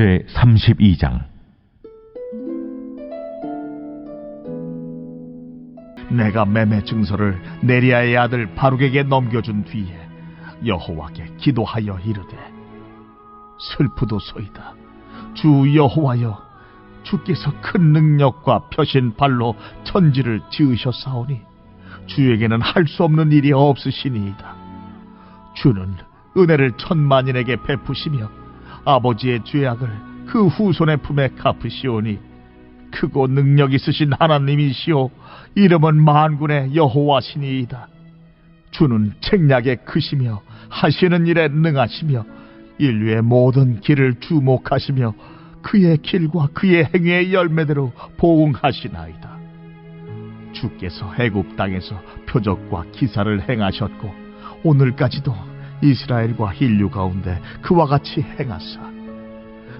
제 32장. 내가 매매 증서를 네리아의 아들 바룩에게 넘겨준 뒤에 여호와께 기도하여 이르되 슬프도소이다. 주 여호와여 주께서 큰 능력과 펴신 발로 천지를 지으셨사오니 주에게는 할 수 없는 일이 없으시니이다. 주는 은혜를 천만인에게 베푸시며 아버지의 죄악을 그 후손의 품에 갚으시오니 크고 능력 있으신 하나님이시오 이름은 만군의 여호와시니이다. 주는 책략에 크시며 하시는 일에 능하시며 인류의 모든 길을 주목하시며 그의 길과 그의 행위의 열매대로 보응하시나이다. 주께서 애굽 땅에서 표적과 기사를 행하셨고 오늘까지도 이스라엘과 인류 가운데 그와 같이 행하사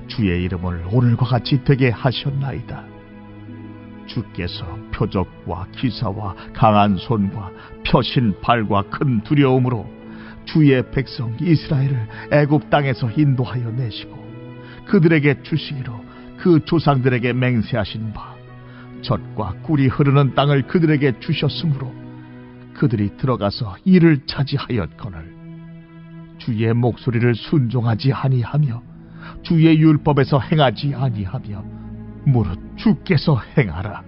주의 이름을 오늘과 같이 되게 하셨나이다. 주께서 표적과 기사와 강한 손과 펴신 발과 큰 두려움으로 주의 백성 이스라엘을 애굽 땅에서 인도하여 내시고 그들에게 주시기로 그 조상들에게 맹세하신 바 젖과 꿀이 흐르는 땅을 그들에게 주셨으므로 그들이 들어가서 이를 차지하였거늘 주의 목소리를 순종하지 아니하며 주의 율법에서 행하지 아니하며 무릇 주께서 행하라.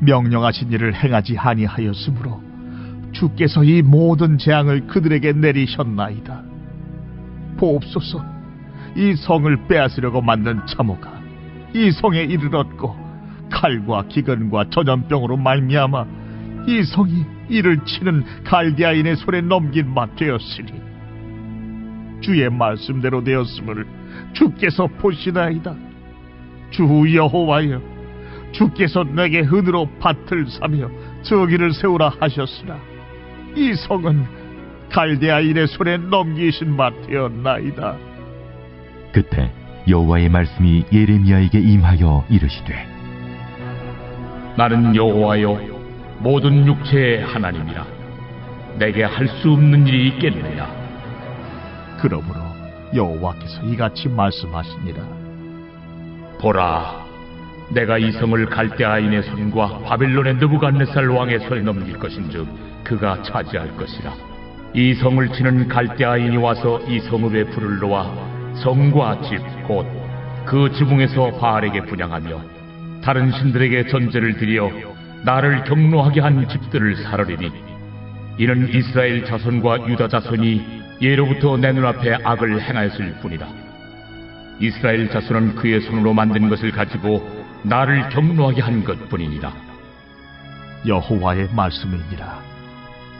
명령하신 일을 행하지 아니하였으므로 주께서 이 모든 재앙을 그들에게 내리셨나이다. 보옵소서. 이 성을 빼앗으려고 만든 참호가 이 성에 이르렀고 칼과 기근과 전염병으로 말미암아 이 성이 이를 치는 갈대아인의 손에 넘긴 바 되었으니 주의 말씀대로 되었음을 주께서 보시나이다. 주 여호와여, 주께서 내게 은으로 밭을 사며 저기를 세우라 하셨으나 이 성은 갈대아인의 손에 넘기신 바 되었나이다. 끝에 여호와의 말씀이 예레미야에게 임하여 이르시되 나는 여호와여 모든 육체의 하나님이라 내게 할 수 없는 일이 있겠느냐 그러므로 여호와께서 이같이 말씀하시니라. 보라 내가 이 성을 갈대아인의 손과 바벨론의 느부갓네살 왕의 손에 넘길 것인즉 그가 차지할 것이라 이 성을 치는 갈대아인이 와서 이 성읍에 불을 놓아 성과 집 곧 그 지붕에서 바알에게 분양하며 다른 신들에게 전제를 드려 나를 경노하게 한 집들을 사르리니 이는 이스라엘 자손과 유다 자손이 예로부터 내 눈앞에 악을 행하였을 뿐이다. 이스라엘 자손은 그의 손으로 만든 것을 가지고 나를 경노하게 한 것뿐이니라. 여호와의 말씀이니라.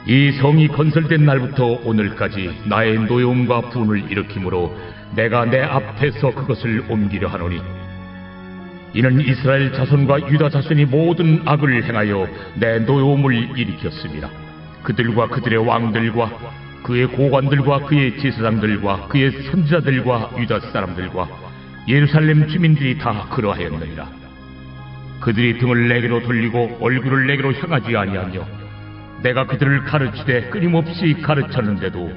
이 성이 건설된 날부터 오늘까지 나의 노여움과 분을 일으키므로 내가 내 앞에서 그것을 옮기려 하노니 이는 이스라엘 자손과 유다 자손이 모든 악을 행하여 내 노여움을 일으켰습니다. 그들과 그들의 왕들과 그의 고관들과 그의 제사장들과 그의 선지자들과 유다 사람들과 예루살렘 주민들이 다 그러하였느니라. 그들이 등을 내게로 돌리고 얼굴을 내게로 향하지 아니하며 내가 그들을 가르치되 끊임없이 가르쳤는데도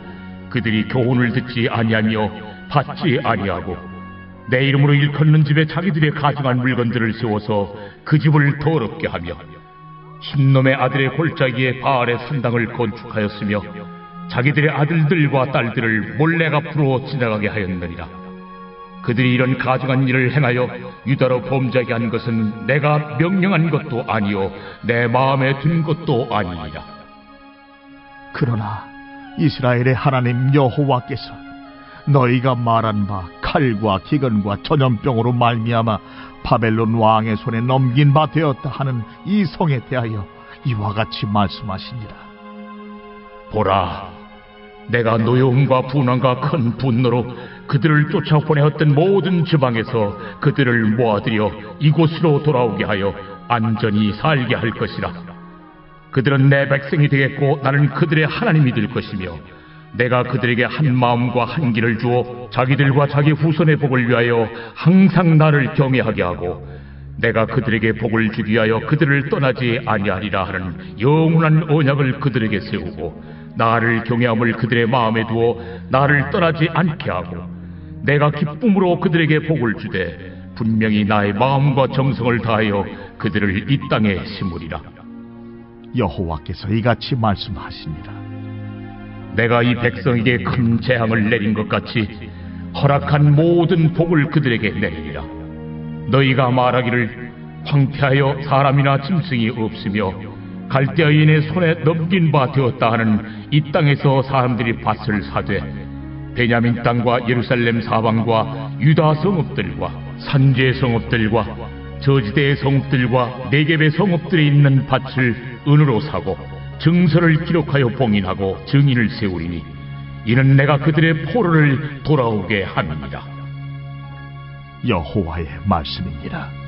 그들이 교훈을 듣지 아니하며 받지 아니하고 내 이름으로 일컫는 집에 자기들의 가증한 물건들을 세워서 그 집을 더럽게 하며 흰놈의 아들의 골짜기에 바알의 산당을 건축하였으며 자기들의 아들들과 딸들을 몰래 앞으로 지나가게 하였느니라. 그들이 이런 가증한 일을 행하여 유다로 범죄하게 한 것은 내가 명령한 것도 아니요 내 마음에 든 것도 아니니라. 그러나 이스라엘의 하나님 여호와께서 너희가 말한 바 칼과 기근과 전염병으로 말미암아 바벨론 왕의 손에 넘긴 바 되었다 하는 이 성에 대하여 이와 같이 말씀하시니라. 보라, 내가 노여움과 분함과 큰 분노로 그들을 쫓아 보내었던 모든 지방에서 그들을 모아들여 이곳으로 돌아오게 하여 안전히 살게 할 것이라. 그들은 내 백성이 되겠고 나는 그들의 하나님이 될 것이며 내가 그들에게 한 마음과 한 길을 주어 자기들과 자기 후손의 복을 위하여 항상 나를 경외하게 하고 내가 그들에게 복을 주기 위하여 그들을 떠나지 아니하리라 하는 영원한 언약을 그들에게 세우고 나를 경외함을 그들의 마음에 두어 나를 떠나지 않게 하고 내가 기쁨으로 그들에게 복을 주되 분명히 나의 마음과 정성을 다하여 그들을 이 땅에 심으리라. 여호와께서 이같이 말씀하시니라. 내가 이 백성에게 큰 재앙을 내린 것 같이 허락한 모든 복을 그들에게 내리리라. 너희가 말하기를 황폐하여 사람이나 짐승이 없으며 갈대아인의 손에 넘긴 바 되었다 하는 이 땅에서 사람들이 밭을 사되 베냐민 땅과 예루살렘 사방과 유다 성읍들과 산지의 성읍들과 저지대의 성읍들과 네겝의 성읍들에 있는 밭을 은으로 사고 증서를 기록하여 봉인하고 증인을 세우리니 이는 내가 그들의 포로를 돌아오게 함이니라. 여호와의 말씀이니라.